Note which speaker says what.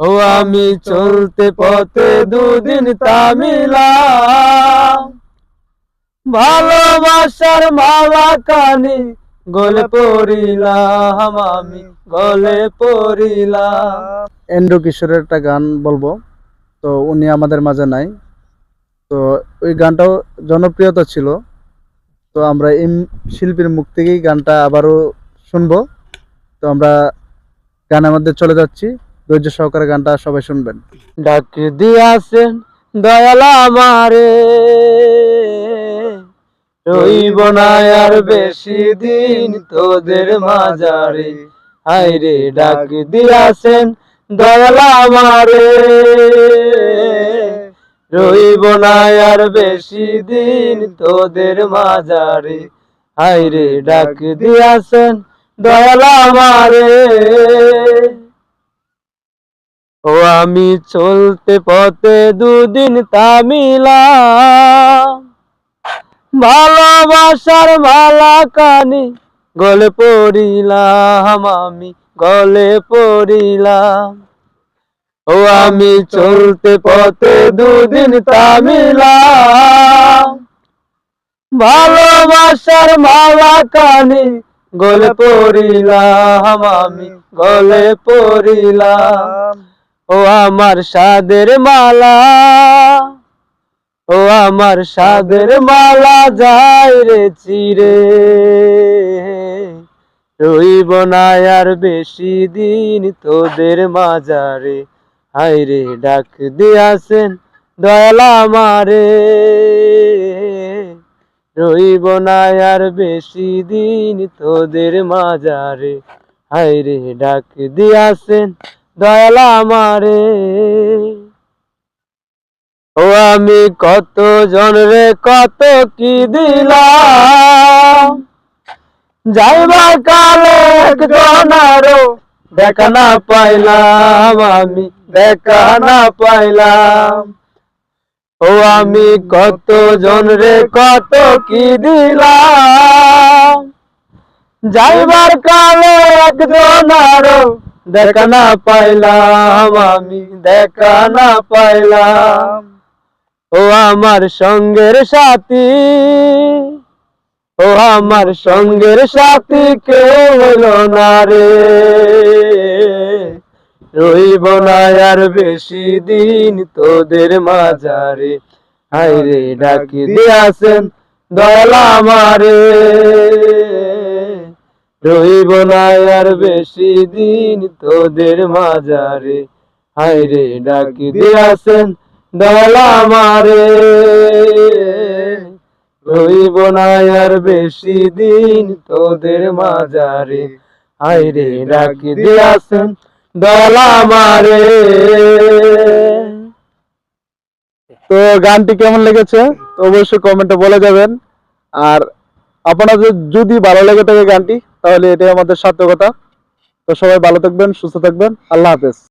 Speaker 1: ও আমি চলতে পথে দুদিন তামিলাম ভালোবাসার মালা কানি গলে পড়িলাম আমি, গলে পড়িলাম।
Speaker 2: এন্ড্রু কিশোরের একটা গান বলব। তো উনি আমাদের মাঝে নাই। তো ওই গানটাও জনপ্রিয়তা ছিল। তো আমরা এই শিল্পীর মুখ থেকেই গানটা আবারও শুনব। তো আমরা গানের মধ্যে চলে যাচ্ছি। ধৈর্য সহকারে গানটা সবাই শুনবেন।
Speaker 1: ডাক দিয়াছেন দয়াল আমারে। রইব না আর বেশি দিন তোদের মাজারে হাইরে ডাক দিয়াছেন দয়াল আমারে। রইব না আর বেশি দিন তোদের মাজারে হাইরে ডাক দিয়াছেন দয়াল আমারে। আমি চলতে পথে দুদিন তামিলাম ভালোবাসার মালা কানি গলে পড়িলাম, আমি গলে পড়িলাম। ও আমি চলতে পথে দুদিন তামিলাম ভালোবাসার মালা কানি গলে পড়িলাম, আমি গলে পড়িলাম। ও আমার সাদের মালা, ও আমার সাদের মালা যায় রে চিরে। রইব না আর বেশি দিন তোদের মাজারে। হাইরে ডাক দিয়াছেন দয়াল আমারে। রইব না আর বেশি দিন তোদের মাজারে। হাইরে ডাক দিয়াছেন দয়াল আমারে। ও আমি কত জনরে কত কি দিলাম? যাইবার কালে একজন আরও, দেখা না পাইলাম আমি, দেখা না পাইলাম। ও আমি কত জনরে কত কি দিলাম? যাইবার কালে একজন আরও দেখা না পাইলাম আমি দেখা না পাইলাম ও আমার সঙ্গের সাথী ও আমার সঙ্গের সাথী কেউ হলো না রে রইব না আর বেশি দিন তোদের মাঝারে হাইরে ডাকি দিয়াছেন দয়াল আমারে রইব না আর বেশি দিন তোদের মাঝারে হাইরে ডাকি দিয়াছেন দয়াল আমারে। রইব না আর বেশি দিন তোদের মাঝারে হাইরে ডাকি দিয়াছেন দয়াল আমারে।
Speaker 2: তো গানটি কেমন লেগেছে? অবশ্যই কমেন্টে বলে যাবেন। আর আপনাদের যদি ভালো লেগে থাকে গানটি, তাহলে এটাই আমাদের সার্থকতা। তো সবাই ভালো থাকবেন, সুস্থ থাকবেন। আল্লাহ হাফেজ।